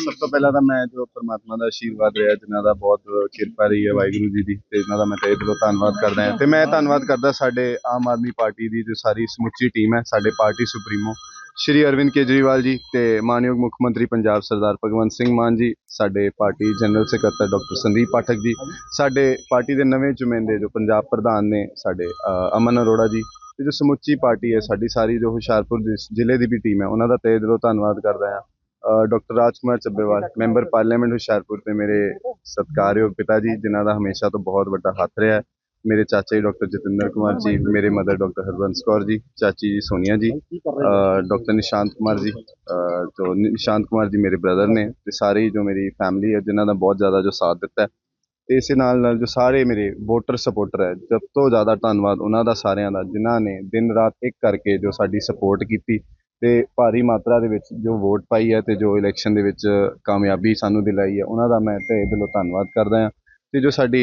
ਸਭ ਤੋਂ ਪਹਿਲਾਂ ਤਾਂ ਮੈਂ ਜੋ ਪ੍ਰਮਾਤਮਾ ਦਾ ਆਸ਼ੀਰਵਾਦ ਰਿਹਾ, ਜਿਨ੍ਹਾਂ ਦਾ ਬਹੁਤ ਕਿਰਪਾ ਰਹੀ ਹੈ ਵਾਹਿਗੁਰੂ ਜੀ ਦੀ, ਤੇ ਇਹਨਾਂ ਦਾ ਮੈਂ ਤਹਿ ਦਿਲੋਂ ਧੰਨਵਾਦ ਕਰਦਾ ਹਾਂ। ਤੇ ਮੈਂ ਧੰਨਵਾਦ ਕਰਦਾ ਸਾਡੇ ਆਮ ਆਦਮੀ ਪਾਰਟੀ ਦੀ, ਜੋ ਸਾਰੀ ਸਮੁੱਚੀ ਟੀਮ ਹੈ, ਸਾਡੇ ਪਾਰਟੀ ਸੁਪਰੀਮੋ, ਸ਼੍ਰੀ ਅਰਵਿੰਦ ਕੇਜਰੀਵਾਲ ਜੀ ਤੇ ਮਾਨਯੋਗ ਮੁੱਖ ਮੰਤਰੀ ਪੰਜਾਬ ਸਰਦਾਰ ਭਗਵੰਤ ਸਿੰਘ ਮਾਨ ਜੀ, ਸਾਡੇ ਪਾਰਟੀ ਜਨਰਲ ਸਕੱਤਰ ਡਾਕਟਰ ਸੰਦੀਪ ਪਾਠਕ ਜੀ, ਸਾਡੇ ਪਾਰਟੀ ਦੇ ਨਵੇਂ ਚੁਣਿੰਦੇ ਜੋ ਪੰਜਾਬ ਪ੍ਰਧਾਨ ਨੇ, ਸਾਡੇ ਅਮਨ ਅਰੋੜਾ ਜੀ, ਤੇ ਜੋ ਸਮੁੱਚੀ ਪਾਰਟੀ ਹੈ, ਸਾਡੀ ਸਾਰੀ ਜੋ ਹੁਸ਼ਿਆਰਪੁਰ ਜ਼ਿਲ੍ਹੇ ਦੀ ਵੀ ਟੀਮ ਹੈ, ਉਹਨਾਂ ਦਾ ਤਹਿ ਦਿਲੋਂ ਧੰਨਵਾਦ ਕਰਦਾ ਹਾਂ। Doctor Rajkumar Chabbewal member parliament Hoshiarpur ਤੇ ਮੇਰੇ ਸਤਿਕਾਰਯੋਗ ਪਿਤਾ ਜੀ ਜਿਨ੍ਹਾਂ ਦਾ ਹਮੇਸ਼ਾ ਤੋਂ ਬਹੁਤ ਵੱਡਾ ਹੱਥ ਰਿਹਾ ਹੈ। ਮੇਰੇ ਚਾਚਾ ਜੀ ਡਾਕਟਰ ਜਤਿੰਦਰ ਕੁਮਾਰ ਜੀ ਮੇਰੇ ਮਦਰ ਡਾਕਟਰ ਹਰਬੰਸ ਕੌਰ ਜੀ ਚਾਚੀ ਜੀ ਸੋਨੀਆ ਜੀ ਡਾਕਟਰ ਨਿਸ਼ਾਂਤ ਕੁਮਾਰ ਜੀ ਜੋ ਨਿਸ਼ਾਂਤ ਕੁਮਾਰ ਜੀ ਮੇਰੇ ਬ੍ਰਦਰ ਨੇ ਤੇ ਸਾਰੇ ਜੋ ਮੇਰੀ ਫੈਮਿਲੀ ਹੈ ਜਿਨ੍ਹਾਂ ਦਾ ਬਹੁਤ ਜ਼ਿਆਦਾ ਜੋ ਸਾਥ ਦਿੱਤਾ ਹੈ। ਤੇ ਇਸੇ ਨਾਲ ਨਾਲ ਜੋ ਸਾਰੇ ਮੇਰੇ ਵੋਟਰ ਸਪੋਰਟਰ ਹੈ ਸਭ ਤੋਂ ਜ਼ਿਆਦਾ ਧੰਨਵਾਦ ਉਹਨਾਂ ਦਾ ਸਾਰਿਆਂ ਦਾ ਜਿਨ੍ਹਾਂ ਨੇ ਦਿਨ ਰਾਤ ਇੱਕ ਕਰਕੇ ਜੋ ਸਾਡੀ ਸਪੋਰਟ ਕੀਤੀ। ਤੇ ਭਾਰੀ ਮਾਤਰਾ ਦੇ ਵਿੱਚ ਜੋ ਵੋਟ ਪਾਈ ਹੈ ਤੇ ਜੋ ਇਲੈਕਸ਼ਨ ਦੇ ਵਿੱਚ ਕਾਮਯਾਬੀ ਸਾਨੂੰ ਦਿਲਾਈ ਹੈ, ਉਹਨਾਂ ਦਾ ਮੈਂ ਤਹਿ ਦਿਲੋਂ ਧੰਨਵਾਦ ਕਰਦਾ ਹਾਂ। ਤੇ ਜੋ ਸਾਡੀ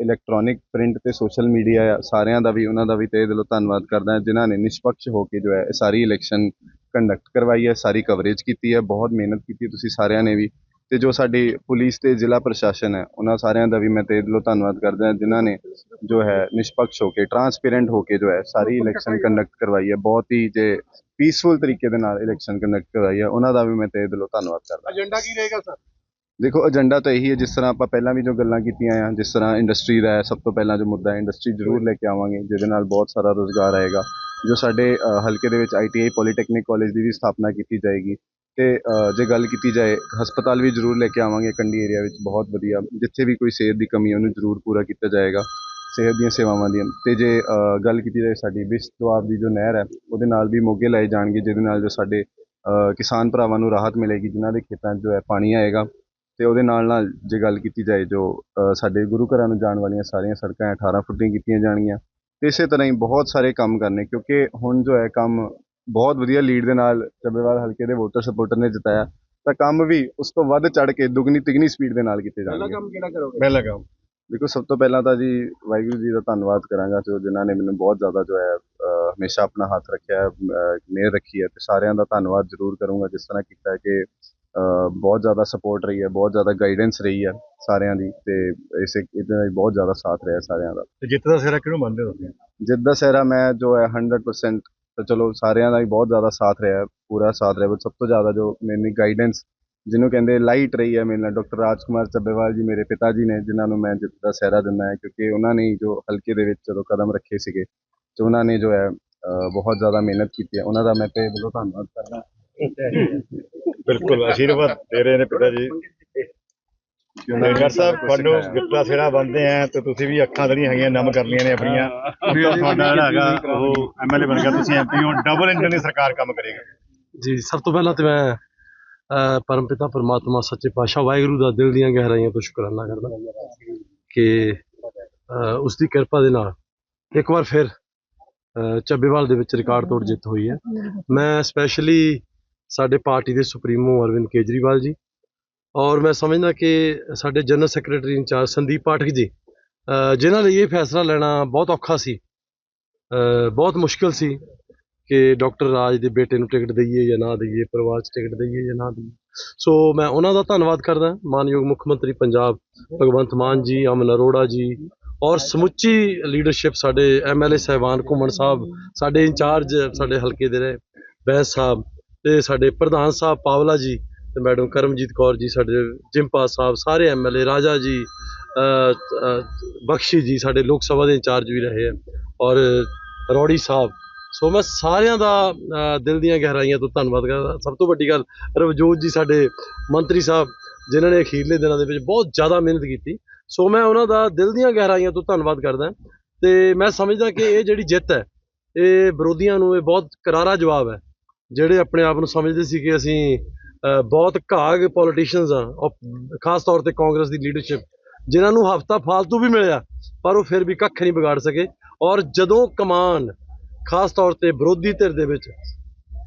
ਇਲੈਕਟ੍ਰੋਨਿਕ ਪ੍ਰਿੰਟ ਤੇ ਸੋਸ਼ਲ ਮੀਡੀਆ ਆ, ਸਾਰਿਆਂ ਦਾ ਵੀ, ਉਹਨਾਂ ਦਾ ਵੀ ਤਹਿ ਦਿਲੋਂ ਧੰਨਵਾਦ ਕਰਦਾ ਹਾਂ, ਜਿਨ੍ਹਾਂ ਨੇ ਨਿਸ਼ਪਕਸ਼ ਹੋ ਕੇ ਜੋ ਹੈ ਇਹ ਸਾਰੀ ਇਲੈਕਸ਼ਨ ਕੰਡਕਟ ਕਰਵਾਈ ਹੈ, ਸਾਰੀ ਕਵਰੇਜ ਕੀਤੀ ਹੈ, ਬਹੁਤ ਮਿਹਨਤ ਕੀਤੀ ਤੁਸੀਂ ਸਾਰਿਆਂ ਨੇ ਵੀ। ਤੇ ਜੋ ਸਾਡੀ ਪੁਲਿਸ ਤੇ ਜ਼ਿਲ੍ਹਾ ਪ੍ਰਸ਼ਾਸਨ ਹੈ, ਉਹਨਾਂ ਸਾਰਿਆਂ ਦਾ ਵੀ ਮੈਂ ਤਹਿ ਦਿਲੋਂ ਧੰਨਵਾਦ ਕਰਦਾ ਹਾਂ, ਜਿਨ੍ਹਾਂ ਨੇ ਜੋ ਹੈ ਨਿਸ਼ਪਕਸ਼ ਹੋ ਕੇ ਟਰਾਂਸਪੇਰੈਂਟ ਹੋ ਕੇ ਜੋ ਹੈ ਸਾਰੀ ਇਲੈਕਸ਼ਨ ਕੰਡਕਟ ਕਰਵਾਈ ਹੈ, ਬਹੁਤ ਹੀ ਜੇ ਪੀਸਫੁਲ ਤਰੀਕੇ ਦੇ ਨਾਲ ਇਲੈਕਸ਼ਨ ਕੰਡਕਟ ਕਰਵਾਈ ਹੈ ਉਹਨਾਂ ਦਾ ਵੀ ਮੈਂ ਤਹਿ ਦਿਲੋਂ ਧੰਨਵਾਦ ਕਰਦਾ। ਏਜੰਡਾ ਕੀ ਰਹੇਗਾ ਸਰ ਦੇਖੋ ਏਜੰਡਾ ਤਾਂ ਇਹੀ ਹੈ ਜਿਸ ਤਰ੍ਹਾਂ ਆਪਾਂ ਪਹਿਲਾਂ ਵੀ ਜੋ ਗੱਲਾਂ ਕੀਤੀਆਂ ਆ ਜਿਸ ਤਰ੍ਹਾਂ ਇੰਡਸਟਰੀ ਦਾ ਹੈ ਸਭ ਤੋਂ ਪਹਿਲਾਂ ਜੋ ਮੁੱਦਾ ਹੈ ਇੰਡਸਟਰੀ ਜ਼ਰੂਰ ਲੈ ਕੇ ਆਵਾਂਗੇ ਜਿਹਦੇ ਨਾਲ ਬਹੁਤ ਸਾਰਾ ਰੋਜ਼ਗਾਰ ਆਏਗਾ ਜੋ ਸਾਡੇ ਹਲਕੇ ਦੇ ਵਿੱਚ ਆਈਟੀਆਈ ਪੋਲੀਟੈਕਨਿਕ ਕਾਲਜ ਦੀ ਵੀ ਸਥਾਪਨਾ ਕੀਤੀ ਜਾਏਗੀ ਤੇ ਜੇ ਗੱਲ ਕੀਤੀ ਜਾਏ ਹਸਪਤਾਲ ਵੀ ਜ਼ਰੂਰ ਲੈ ਕੇ ਆਵਾਂਗੇ ਕੰਡੀ ਏਰੀਆ ਵਿੱਚ ਬਹੁਤ ਵਧੀਆ ਜਿੱਥੇ ਵੀ ਕੋਈ ਸਿਹਤ ਦੀ ਕਮੀ ਹੈ ਉਹਨੂੰ ਜ਼ਰੂਰ ਪੂਰਾ ਕੀਤਾ ਜਾਏਗਾ। ਸਿਹਤ ਦੀਆਂ ਸੇਵਾਵਾਂ ਦੀਆਂ। ਤੇ ਜੇ ਗੱਲ ਕੀਤੀ ਜਾਏ ਸਾਡੀ ਬਿਸ਼ ਦੁਆਬ ਦੀ ਜੋ ਨਹਿਰ ਹੈ ਉਹਦੇ ਨਾਲ ਵੀ ਮੋਗੇ ਲਾਏ ਜਾਣਗੇ ਜਿਹਦੇ ਨਾਲ ਜੋ ਸਾਡੇ ਕਿਸਾਨ ਭਰਾਵਾਂ ਨੂੰ ਰਾਹਤ ਮਿਲੇਗੀ ਜਿਨ੍ਹਾਂ ਦੇ ਖੇਤਾਂ 'ਚ ਜੋ ਹੈ ਪਾਣੀ ਆਏਗਾ। ਤੇ ਉਹਦੇ ਨਾਲ ਨਾਲ ਜੇ ਗੱਲ ਕੀਤੀ ਜਾਏ ਜੋ ਸਾਡੇ ਗੁਰੂ ਘਰਾਂ ਨੂੰ ਜਾਣ ਵਾਲੀਆਂ ਸਾਰੀਆਂ ਸੜਕਾਂ 18 ਫੁੱਟੀਆਂ ਕੀਤੀਆਂ ਜਾਣਗੀਆਂ। ਤੇ ਇਸੇ ਤਰ੍ਹਾਂ ਹੀ ਬਹੁਤ ਸਾਰੇ ਕੰਮ ਕਰਨੇ ਕਿਉਂਕਿ ਹੁਣ ਜੋ ਹੈ ਕੰਮ ਬਹੁਤ ਵਧੀਆ ਲੀਡ ਦੇ ਨਾਲ ਚੱਬੇਵਾਲ ਹਲਕੇ ਦੇ ਵੋਟਰ ਸਪੋਰਟਰ ਨੇ ਜਿਤਾਇਆ। ਤਾਂ ਕੰਮ ਵੀ ਉਸ ਤੋਂ ਵੱਧ ਚੜ ਕੇ ਦੁੱਗਣੀ ਤਿਗਣੀ ਸਪੀਡ ਦੇ ਨਾਲ ਕੀਤੇ ਪਹਿਲਾ ਜਾਣਗੇ ਕੰਮ ਕਿਹੜਾ ਕਰੋਗੇ? ਮੈਂ ਲਗਾ ਦੇਖੋ ਸਭ ਤੋਂ ਪਹਿਲਾਂ ਤਾਂ ਜੀ ਵਾਹਿਗੁਰੂ ਜੀ ਦਾ ਧੰਨਵਾਦ ਕਰਾਂਗਾ ਜੋ ਜਿਨ੍ਹਾਂ ਨੇ ਮੈਨੂੰ ਬਹੁਤ ਜ਼ਿਆਦਾ ਜੋ ਹੈ ਹਮੇਸ਼ਾ ਆਪਣਾ ਹੱਥ ਰੱਖਿਆ ਮਿਹਰ ਰੱਖੀ ਹੈ ਤੇ ਸਾਰਿਆਂ ਦਾ ਧੰਨਵਾਦ ਜ਼ਰੂਰ ਕਰੂੰਗਾ ਜਿਸ ਤਰ੍ਹਾਂ ਕੀਤਾ ਕਿ ਬਹੁਤ ਜ਼ਿਆਦਾ ਸਪੋਰਟ ਰਹੀ ਹੈ ਬਹੁਤ ਜ਼ਿਆਦਾ ਗਾਈਡੈਂਸ ਰਹੀ ਹੈ ਸਾਰਿਆਂ ਦੀ ਤੇ ਇਸੇ ਇਹਦੇ ਬਹੁਤ ਜ਼ਿਆਦਾ ਸਾਥ ਰਿਹਾ ਸਾਰਿਆਂ ਦਾ। ਤੇ ਜਿੱਤ ਦਾ ਸਿਰਾ ਕਿਹਨੂੰ ਮੰਨਦੇ ਹੋ ਤੁਸੀਂ? ਜਿੱਦਾਂ ਸਹਿਰਾ ਮੈਂ ਜੋ ਹੈ 100% ਤਾਂ ਚਲੋ ਸਾਰਿਆਂ ਦਾ ਹੀ ਬਹੁਤ ਜ਼ਿਆਦਾ ਸਾਥ ਰਿਹਾ ਪੂਰਾ ਸਾਥ ਰਿਹਾ ਸਭ ਤੋਂ ਜ਼ਿਆਦਾ ਜੋ ਮੇਰੀ ਗਾਈਡੈਂਸ ਜਿਹਨੂੰ ਕਹਿੰਦੇ ਲਾਈਟ ਰਹੀ ਹੈ ਮੇਰੇ ਨਾਲ ਡਾਕਟਰ ਰਾਜਕੁਮਾਰ ਚੱਬੇਵਾਲ ਜੀ ਮੇਰੇ ਪਿਤਾ ਜੀ ਨੇ ਜਿਨ੍ਹਾਂ ਨੂੰ ਮੈਂ ਜਿੱਤ ਦਾ ਸਹਿਰਾ ਦਿੰਦਾ ਹੈ ਕਿਉਂਕਿ ਉਹਨਾਂ ਨੇ ਜੋ ਹਲਕੇ ਦੇ ਵਿੱਚ ਜਦੋਂ ਕਦਮ ਰੱਖੇ ਸੀਗੇ ਤੇ ਉਹਨਾਂ ਨੇ ਜੋ ਹੈ ਬਹੁਤ ਜ਼ਿਆਦਾ ਮਿਹਨਤ ਕੀਤੀ ਹੈ। ਉਹਨਾਂ ਦਾ ਮੈਂ ਤੇ ਦਿਲੋਂ ਧੰਨਵਾਦ ਕਰਦਾ ਬਿਲਕੁਲ ਆਸ਼ੀਰਵਾਦ ਦੇ ਰਹੇ ਨੇ ਪਿਤਾ ਜੀ। ਡਾਕਟਰ ਸਾਹਿਬ ਤੁਹਾਨੂੰ ਦਾ ਸਿਰਾ ਬੰਦੇ ਆ ਤੇ ਤੁਸੀਂ ਵੀ ਅੱਖਾਂ ਜਿਹੜੀਆਂ ਹੈਗੀਆਂ ਨਮ ਕਰਨੀਆਂ ਨੇ ਆਪਣੀਆਂ। ਵੀ ਤੁਹਾਡਾ ਜਿਹੜਾ ਹੈਗਾ ਉਹ ਐਮਐਲਏ ਬਣ ਗਿਆ ਤੁਸੀਂ ਐਮਪੀ ਹੋ ਡਬਲ ਇੰਜਨ ਦੀ ਸਰਕਾਰ ਕੰਮ ਕਰੇਗੀ। ਜੀ ਸਭ ਤੋਂ ਪਹਿਲਾਂ ਤੇ ਮੈਂ ਪਰਮਪਿਤਾ ਪਰਮਾਤਮਾ ਸੱਚੇ ਪਾਤਸ਼ਾਹ ਵਾਹਿਗੁਰੂ ਦਾ ਦਿਲ ਦੀਆਂ ਗਹਿਰਾਈਆਂ ਤੋਂ ਸ਼ੁਕਰਾਨਾ ਕਰਦਾ ਕਿ ਅਹ, ਉਸ ਦੀ ਕਿਰਪਾ ਦੇ ਨਾਲ ਇੱਕ ਵਾਰ ਫਿਰ ਚੱਬੇਵਾਲ ਦੇ ਵਿੱਚ ਰਿਕਾਰਡ ਤੋੜ ਜਿੱਤ ਹੋਈ ਹੈ। ਮੈਂ ਸਪੈਸ਼ਲੀ ਸਾਡੇ ਪਾਰਟੀ ਦੇ ਸੁਪਰੀਮੋ ਅਰਵਿੰਦ ਕੇਜਰੀਵਾਲ ਜੀ ਔਰ ਮੈਂ ਸਮਝਦਾ ਕਿ ਸਾਡੇ general secretary incharge Sandeep Pathak ji ਅਹ, ਜਿਨ੍ਹਾਂ ਲਈ ਇਹ ਫੈਸਲਾ ਲੈਣਾ ਬਹੁਤ ਔਖਾ ਸੀ ਬਹੁਤ ਮੁਸ਼ਕਲ ਸੀ। ਕਿ ਡਾਕਟਰ ਰਾਜ ਦੇ ਬੇਟੇ ਨੂੰ ਟਿਕਟ ਦਈਏ ਜਾਂ ਨਾ ਦਈਏ, ਪਰਿਵਾਰ 'ਚ ਟਿਕਟ ਦਈਏ ਜਾਂ ਨਾ ਦਈਏ। ਸੋ ਮੈਂ ਉਹਨਾਂ ਦਾ ਧੰਨਵਾਦ ਕਰਦਾ, ਮਾਨਯੋਗ ਮੁੱਖ ਮੰਤਰੀ ਪੰਜਾਬ ਭਗਵੰਤ ਮਾਨ ਜੀ, ਅਮਨ ਅਰੋੜਾ ਜੀ ਔਰ ਸਮੁੱਚੀ ਲੀਡਰਸ਼ਿਪ ਸਾਡੇ ਐਮਐਲਏ ਸਹਿਬਾਨ ਘੁੰਮਣ ਸਾਹਿਬ, ਸਾਡੇ ਇੰਚਾਰਜ ਸਾਡੇ ਹਲਕੇ ਦੇ ਰਹੇ ਬੈਂਸ ਸਾਹਿਬ ਤੇ ਸਾਡੇ ਪ੍ਰਧਾਨ ਸਾਹਿਬ ਪਾਵਲਾ ਜੀ ਤੇ ਮੈਡਮ ਕਰਮਜੀਤ ਕੌਰ ਜੀ, ਸਾਡੇ ਜਿੰਪਾ ਸਾਹਿਬ, ਸਾਰੇ ਐਮਐਲਏ ਰਾਜਾ ਜੀ ਬਖਸ਼ੀ ਜੀ, ਸਾਡੇ ਲੋਕ ਸਭਾ ਦੇ ਇੰਚਾਰਜ ਵੀ ਰਹੇ ਆ ਔਰ ਰੌੜੀ ਸਾਹਿਬ ਸੋ ਮੈਂ ਸਾਰਿਆਂ ਦਾ ਦਿਲ ਦੀਆਂ ਗਹਿਰਾਈਆਂ ਤੋਂ ਧੰਨਵਾਦ ਕਰਦਾ। ਸਭ ਤੋਂ ਵੱਡੀ ਗੱਲ, ਰਵਜੋਤ ਜੀ ਸਾਡੇ ਮੰਤਰੀ ਸਾਹਿਬ, ਜਿਨ੍ਹਾਂ ਨੇ ਅਖੀਰਲੇ ਦਿਨਾਂ ਦੇ ਵਿੱਚ ਬਹੁਤ ਜ਼ਿਆਦਾ ਮਿਹਨਤ ਕੀਤੀ। ਸੋ ਮੈਂ ਉਹਨਾਂ ਦਾ ਦਿਲ ਦੀਆਂ ਗਹਿਰਾਈਆਂ ਤੋਂ ਧੰਨਵਾਦ ਕਰਦਾ। ਤੇ ਮੈਂ ਸਮਝਦਾ ਕਿ ਇਹ ਜਿਹੜੀ ਜਿੱਤ ਹੈ, ਇਹ ਵਿਰੋਧੀਆਂ ਨੂੰ ਇਹ ਬਹੁਤ ਕਰਾਰਾ ਜਵਾਬ ਹੈ। ਜਿਹੜੇ ਆਪਣੇ ਆਪ ਨੂੰ ਸਮਝਦੇ ਸੀ ਕਿ ਅਸੀਂ ਬਹੁਤ ਘਾਗ ਪੋਲੀਟੀਸ਼ੀਅਨਸ ਆ ਔਰ ਖਾਸ ਤੌਰ ਤੇ ਕਾਂਗਰਸ ਦੀ ਲੀਡਰਸ਼ਿਪ ਜਿਨ੍ਹਾਂ ਨੂੰ ਹਫਤਾ ਫਾਲਤੂ ਵੀ ਮਿਲਿਆ, ਪਰ ਉਹ ਫਿਰ ਵੀ ਕੱਖ ਨਹੀਂ ਵਿਗਾੜ ਸਕੇ। ਔਰ ਜਦੋਂ ਕਮਾਨ ਖਾਸ ਤੌਰ ਤੇ ਵਿਰੋਧੀ ਧਿਰ ਦੇ ਵਿੱਚ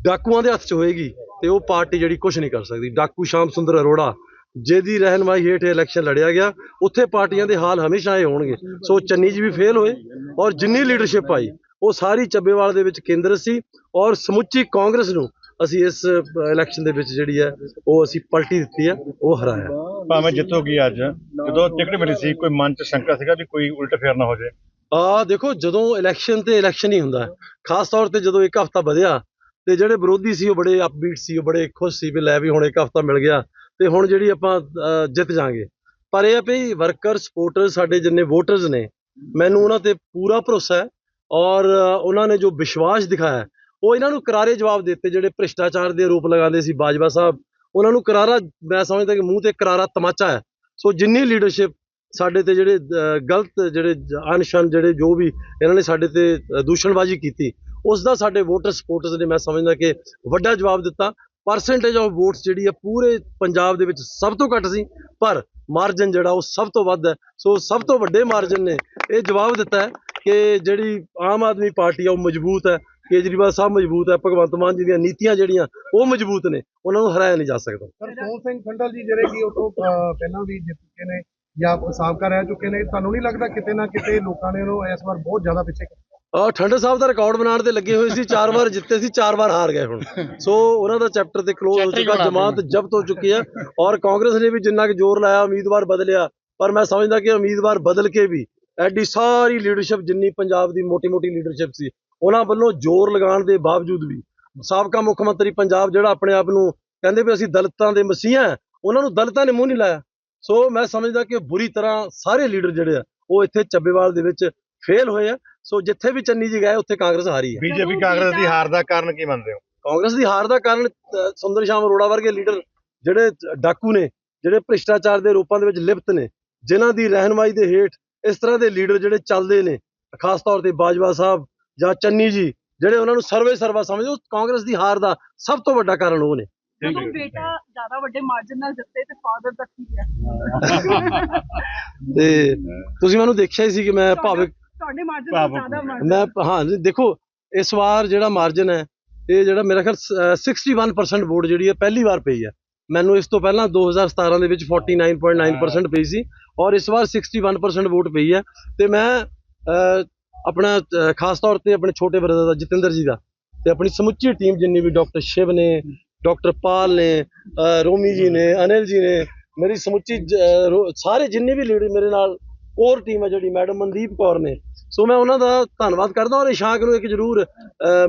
ਡਾਕੂਆਂ ਦੇ ਹੱਥ 'ਚ ਹੋਏਗੀ ਤੇ ਉਹ ਪਾਰਟੀ ਜਿਹੜੀ ਕੁਝ ਨਹੀਂ ਕਰ ਸਕਦੀ। ਡਾਕੂ ਸ਼ਾਮ ਸੁੰਦਰ ਅਰੋੜਾ, ਜਿਹਦੀ ਰਹਿਨਮਾਈ ਹੇਠ ਇਲੈਕਸ਼ਨ ਲੜਿਆ ਗਿਆ, ਉੱਥੇ ਪਾਰਟੀਆਂ ਦੇ ਹਾਲ ਹਮੇਸ਼ਾ ਇਹ ਹੋਣਗੇ। ਸੋ ਚੰਨੀ ਜੀ ਵੀ ਫੇਲ ਹੋਏ ਔਰ ਜਿੰਨੀ ਲੀਡਰਸ਼ਿਪ ਆਈ, ਉਹ ਸਾਰੀ ਚੱਬੇਵਾਲ ਦੇ ਵਿੱਚ ਕੇਂਦਰ ਸੀ ਔਰ ਸਮੁੱਚੀ ਕਾਂਗਰਸ ਨੂੰ ਅਸੀਂ ਇਸ ਇਲੈਕਸ਼ਨ ਦੇ ਵਿੱਚ ਜਿਹੜੀ ਹੈ, ਉਹ ਅਸੀਂ ਪਲਟੀ ਦਿੱਤੀ ਹੈ, ਉਹ ਹਰਾਇਆ। ਭਾਵੇਂ ਜਿੱਤੂਗੀ ਅੱਜ, ਜਦੋਂ ਟਿਕਟ ਮਿਲੀ ਸੀ, ਕੋਈ ਮਨ ਚ ਸ਼ੰਕਾ ਸੀਗਾ ਵੀ ਕੋਈ ਉਲਟ ਫੇਰ ਨਾ ਹੋ ਜਾਏ? ਆ ਦੇਖੋ ਜਦੋਂ ਇਲੈਕਸ਼ਨ ਤੇ ਇਲੈਕਸ਼ਨ ਹੀ ਹੁੰਦਾ ਖਾਸ ਤੌਰ ਤੇ ਜਦੋਂ ਇੱਕ ਹਫ਼ਤਾ ਵਧਿਆ ਤੇ ਜਿਹੜੇ ਵਿਰੋਧੀ ਸੀ ਉਹ ਬੜੇ ਅਪਬੀਟ ਸੀ, ਉਹ ਬੜੇ ਖੁਸ਼ ਸੀ ਵੀ ਲੈ ਵੀ ਹੁਣ ਇੱਕ ਹਫ਼ਤਾ ਮਿਲ ਗਿਆ ਤੇ ਹੁਣ ਜਿਹੜੀ ਆਪਾਂ ਜਿੱਤ ਜਾਾਂਗੇ ਪਰ ਇਹ ਆ ਵੀ ਵਰਕਰ ਸਪੋਰਟਰ ਸਾਡੇ ਜਿੰਨੇ ਵੋਟਰਸ ਨੇ, ਮੈਨੂੰ ਉਹਨਾਂ ਤੇ ਪੂਰਾ ਭਰੋਸਾ ਹੈ ਔਰ ਉਹਨਾਂ ਨੇ ਜੋ ਵਿਸ਼ਵਾਸ ਦਿਖਾਇਆ ਉਹ ਇਹਨਾਂ ਨੂੰ ਕਰਾਰੇ ਜਵਾਬ ਦਿੱਤੇ ਜਿਹੜੇ ਭ੍ਰਿਸ਼ਟਾਚਾਰ ਦੇ ਆਰੋਪ ਲਗਾਉਂਦੇ ਸੀ ਬਾਜਵਾ ਸਾਹਿਬ। ਉਹਨਾਂ ਨੂੰ ਕਰਾਰਾ, ਮੈਂ ਸਮਝਦਾ ਕਿ ਮੂੰਹ ਤੇ ਕਰਾਰਾ ਤਮਾਚਾ ਹੈ। ਸੋ ਜਿੰਨੀ ਲੀਡਰਸ਼ਿਪ ਸਾਡੇ ਤੇ ਜਿਹੜੇ ਗਲਤ ਜਿਹੜੇ ਅਨਸ਼ਨ ਜਿਹੜੇ ਜੋ ਵੀ ਇਹਨਾਂ ਨੇ ਸਾਡੇ ਤੇ ਦੂਸ਼ਣਬਾਜ਼ੀ ਕੀਤੀ, ਉਸ ਦਾ ਸਾਡੇ ਵੋਟਰ ਸਪੋਰਟਰਸ ਨੇ ਮੈਂ ਸਮਝਦਾ ਕਿ ਵੱਡਾ ਜਵਾਬ ਦਿੱਤਾ। ਪਰਸੈਂਟੇਜ ਆਫ ਵੋਟਸ ਜਿਹੜੀ ਆ ਪੂਰੇ ਪੰਜਾਬ ਦੇ ਵਿੱਚ ਸਭ ਤੋਂ ਘੱਟ ਸੀ, ਪਰ ਮਾਰਜਨ ਜਿਹੜਾ ਉਹ ਸਭ ਤੋਂ ਵੱਧ ਹੈ। ਸੋ ਸਭ ਤੋਂ ਵੱਡੇ ਮਾਰਜਨ ਨੇ ਇਹ ਜਵਾਬ ਦਿੱਤਾ ਹੈ ਕਿ ਜਿਹੜੀ ਆਮ ਆਦਮੀ ਪਾਰਟੀ ਆ ਉਹ ਮਜ਼ਬੂਤ ਹੈ, ਕੇਜਰੀਵਾਲ ਸਾਹਿਬ ਮਜ਼ਬੂਤ ਹੈ, ਭਗਵੰਤ ਮਾਨ ਜੀ ਦੀਆਂ ਨੀਤੀਆਂ ਜਿਹੜੀਆਂ ਉਹ ਮਜ਼ਬੂਤ ਨੇ, ਉਹਨਾਂ ਨੂੰ ਹਰਾਇਆ ਨਹੀਂ ਜਾ ਸਕਦਾ। ਸਰ, ਸੋਹਣ ਸਿੰਘ ਖੰਡਲ ਜੀ ਜਿਹੜੇ ਕਿ ਉਤੋਂ ਪਹਿਲਾਂ ਵੀ ਜਿੱਤ ਚੁੱਕੇ ਨੇ ਜਾਂ ਸਾਬਕਾ ਰਹਿ ਚੁੱਕੇ ਨੇ ਤੁਹਾਨੂੰ ਨਹੀਂ ਲੱਗਦਾ ਕਿਤੇ ਨਾ ਕਿਤੇ ਲੋਕਾਂ ਨੇ ਉਹਨੂੰ ਇਸ ਵਾਰ ਬਹੁਤ ਜ਼ਿਆਦਾ ਪਿੱਛੇ ਕੀਤਾ? ਆ ਠੰਡੇ ਸਾਹਿਬ ਦਾ ਰਿਕਾਰਡ ਬਣਾਉਣ ਤੇ ਲੱਗੇ ਹੋਏ ਸੀ ਚਾਰ ਵਾਰ ਜਿੱਤੇ ਸੀ ਚਾਰ ਵਾਰ ਹਾਰ ਗਏ ਹੁਣ। ਸੋ ਉਹਨਾਂ ਦਾ ਚੈਪਟਰ ਤੇ ਕਲੋਜ਼ ਹੋ ਚੁੱਕਾ ਜ਼ਮਾਨਤ ਜ਼ਬਤ ਹੋ ਚੁੱਕੀ ਹੈ ਔਰ ਕਾਂਗਰਸ ਨੇ ਵੀ ਜਿੰਨਾ ਕਿ ਜ਼ੋਰ ਲਾਇਆ ਉਮੀਦਵਾਰ ਬਦਲਿਆ ਪਰ ਮੈਂ ਸਮਝਦਾ ਕਿ ਉਮੀਦਵਾਰ ਬਦਲ ਕੇ ਵੀ ਐਡੀ ਸਾਰੀ ਲੀਡਰਸ਼ਿਪ ਜਿੰਨੀ ਪੰਜਾਬ ਦੀ ਮੋਟੀ-ਮੋਟੀ ਲੀਡਰਸ਼ਿਪ ਸੀ ਉਹਨਾਂ ਵੱਲੋਂ ਜ਼ੋਰ ਲਗਾਉਣ ਦੇ ਬਾਵਜੂਦ ਵੀ ਸਾਬਕਾ ਮੁੱਖ ਮੰਤਰੀ ਪੰਜਾਬ ਜਿਹੜਾ ਆਪਣੇ ਆਪ ਨੂੰ ਕਹਿੰਦੇ ਵੀ ਅਸੀਂ ਦਲਿਤਾਂ ਦੇ ਮਸੀਹਾ ਹਾਂ, ਉਹਨਾਂ ਨੂੰ ਦਲਿਤਾਂ ਨੇ ਮੂੰਹ ਨਹੀਂ ਲਾਇਆ। ਸੋ ਮੈਂ ਸਮਝਦਾ ਕਿ ਬੁਰੀ ਤਰ੍ਹਾਂ ਸਾਰੇ ਲੀਡਰ ਜਿਹੜੇ ਆ ਉਹ ਇੱਥੇ ਚੱਬੇਵਾਲ ਦੇ ਵਿੱਚ ਫੇਲ ਹੋਏ ਆ। ਸੋ ਜਿੱਥੇ ਵੀ ਚੰਨੀ ਜੀ ਗਏ ਉੱਥੇ ਕਾਂਗਰਸ ਹਾਰੀ ਹੈ ਬੀਜੇਪੀ ਕਾਂਗਰਸ ਦੀ ਹਾਰ ਦਾ ਕਾਰਨ ਕੀ ਮੰਨਦੇ ਹੋ? ਕਾਂਗਰਸ ਦੀ ਹਾਰ ਦਾ ਕਾਰਨ ਸੁੰਦਰ ਸ਼ਾਮ ਅਰੋੜਾ ਵਰਗੇ ਲੀਡਰ ਜਿਹੜੇ ਡਾਕੂ ਨੇ ਜਿਹੜੇ ਭ੍ਰਿਸ਼ਟਾਚਾਰ ਦੇ ਰੂਪਾਂ ਦੇ ਵਿੱਚ ਲਿਪਤ ਨੇ ਜਿਨ੍ਹਾਂ ਦੀ ਰਹਿਨਮਾਈ ਦੇ ਹੇਠ ਇਸ ਤਰ੍ਹਾਂ ਦੇ ਲੀਡਰ ਜਿਹੜੇ ਚੱਲਦੇ ਨੇ ਖਾਸ ਤੌਰ ਤੇ ਬਾਜਵਾ ਸਾਹਿਬ ਜਾਂ ਚੰਨੀ ਜੀ ਜਿਹੜੇ ਉਹਨਾਂ ਨੂੰ ਸਰਵੇ ਸਰਵਾ ਸਮਝਦੇ ਉਹ ਕਾਂਗਰਸ ਦੀ ਹਾਰ ਦਾ ਸਭ ਤੋਂ ਵੱਡਾ ਕਾਰਨ ਉਹ ਨੇ। ਜਦੋਂ ਬੇਟਾ ਜ਼ਿਆਦਾ ਵੱਡੇ ਮਾਰਜਨ ਨਾਲ ਜਿੱਤੇ ਤੇ ਫਾਦਰ ਦਾ ਕੀ ਹੈ। ਤੇ ਤੁਸੀਂ ਮੈਨੂੰ ਦੇਖਿਆ ਹੀ ਸੀ ਕਿ ਮੈਂ ਭਾਵੇਂ ਤੁਹਾਡੇ ਮਾਰਜਨ ਤੋਂ ਜ਼ਿਆਦਾ ਮਾਰਜਨ ਮੈਂ ਹਾਂ। ਜੀ, ਦੇਖੋ ਇਸ ਵਾਰ ਜਿਹੜਾ ਮਾਰਜਨ ਹੈ ਇਹ ਜਿਹੜਾ ਮੇਰਾ ਖਿਆਲ ਸ- 61% ਵੋਟ ਜਿਹੜੀ ਹੈ ਪਹਿਲੀ ਵਾਰ ਪਈ ਹੈ। ਮੈਨੂੰ ਇਸ ਤੋਂ ਪਹਿਲਾਂ 2017 ਦੇ ਵਿੱਚ 49.9% ਪਈ ਸੀ ਔਰ ਇਸ ਵਾਰ 61% ਵੋਟ ਪਈ ਹੈ ਤੇ ਮੈਂ ਆਪਣਾ ਖਾਸ ਤੌਰ ਤੇ ਆਪਣੇ ਛੋਟੇ ਬ੍ਰਦਰ ਦਾ ਜਤਿੰਦਰ ਜੀ ਦਾ ਤੇ ਆਪਣੀ ਸਮੁੱਚੀ ਟੀਮ ਜਿੰਨੀ ਵੀ ਡਾਕਟਰ ਸ਼ਿਵ ਨੇ ਡਾਕਟਰ ਪਾਲ ਨੇ ਰੋਮੀ ਜੀ ਨੇ, ਅਨਿਲ ਜੀ ਨੇ, ਮੇਰੀ ਸਮੁੱਚੀ ਸਾਰੇ ਜਿੰਨੇ ਵੀ ਲੀਡਰ ਮੇਰੇ ਨਾਲ ਕੋਰ ਟੀਮ ਹੈ ਜਿਹੜੀ, ਮੈਡਮ ਮਨਦੀਪ ਕੌਰ ਨੇ। ਸੋ ਮੈਂ ਉਹਨਾਂ ਦਾ ਧੰਨਵਾਦ ਕਰਦਾ ਔਰ ਇਸ਼ਾਕ ਨੂੰ ਇੱਕ ਜ਼ਰੂਰ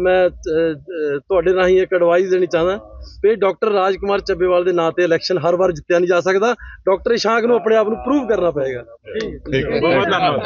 ਮੈਂ ਤੁਹਾਡੇ ਰਾਹੀਂ ਇੱਕ ਐਡਵਾਈਸ ਦੇਣੀ ਚਾਹੁੰਦਾ। ਵੀ ਡਾਕਟਰ ਰਾਜਕੁਮਾਰ ਚੱਬੇਵਾਲ ਦੇ ਨਾਂ ਤੇ ਇਲੈਕਸ਼ਨ ਹਰ ਵਾਰ ਜਿੱਤਿਆ ਨਹੀਂ ਜਾ ਸਕਦਾ। ਡਾਕਟਰ ਇਸ਼ਾਕ ਨੂੰ ਆਪਣੇ ਆਪ ਨੂੰ ਪ੍ਰੂਵ ਕਰਨਾ ਪਏਗਾ। ਠੀਕ ਹੈ। ਬਹੁਤ ਧੰਨਵਾਦ।